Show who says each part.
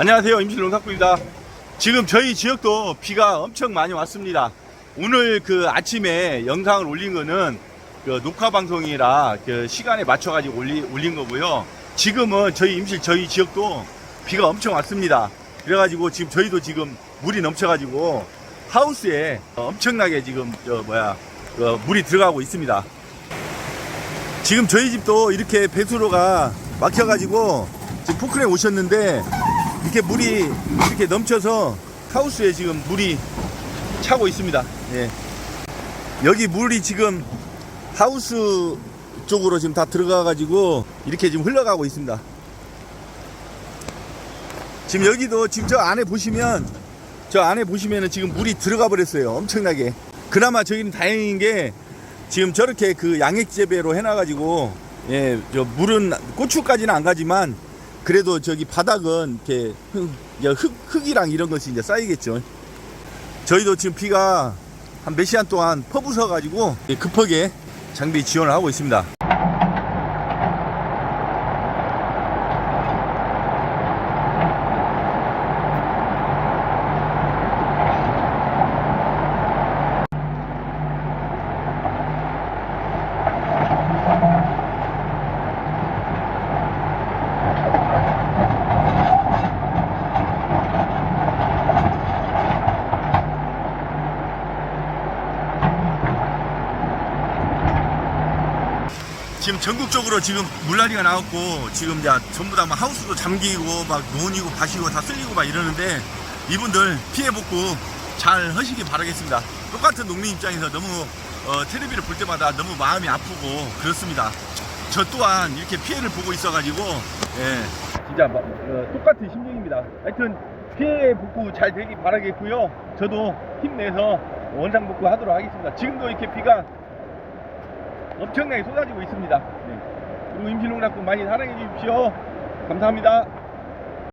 Speaker 1: 안녕하세요. 임실농사꾼입니다. 지금 저희 지역도 비가 엄청 많이 왔습니다. 오늘 그 아침에 영상을 올린 거는 그 녹화 방송이라 그 시간에 맞춰 가지고 올리, 올린 거고요. 지금은 저희 임실 저희 지역도 비가 엄청 왔습니다. 그래 가지고 지금 저희도 지금 물이 넘쳐 가지고 하우스에 엄청나게 지금 저 뭐야 그 물이 들어가고 있습니다. 지금 저희 집도 이렇게 배수로가 막혀 가지고 지금 포크레인 오셨는데 이렇게 물이 이렇게 넘쳐서 하우스에 지금 물이 차고 있습니다. 예. 여기 물이 지금 하우스 쪽으로 지금 다 들어가 가지고 이렇게 지금 흘러가고 있습니다. 지금 여기도 지금 저 안에 보시면 저 안에 보시면은 지금 물이 들어가 버렸어요. 엄청나게. 그나마 저기는 다행인 게 지금 저렇게 그 양액 재배로 해놔 가지고 예, 저 물은 고추까지는 안 가지만 그래도 저기 바닥은 이렇게 흙, 흙이랑 이런 것이 이제 쌓이겠죠. 저희도 지금 비가 한 몇 시간 동안 퍼부어가지고 급하게 장비 지원을 하고 있습니다. 지금 전국적으로 지금 물난리가 나왔고 지금 이제 전부 다 막 하우스도 잠기고 막 논이고 밭이고 다 쓸리고 막 이러는데 이분들 피해 복구 잘 하시기 바라겠습니다. 똑같은 농민 입장에서 너무 어, 텔레비를 볼 때마다 너무 마음이 아프고 그렇습니다. 저 또한 이렇게 피해를 보고 있어가지고 예, 진짜 마- 어, 똑같은 심정입니다. 하여튼 피해 복구 잘 되기 바라겠고요. 저도 힘내서 원상 복구 하도록 하겠습니다. 지금도 이렇게 비가 엄청나게 쏟아지고 있습니다. 네. 그리고 임신농락군 많이 사랑해 주십시오. 감사합니다.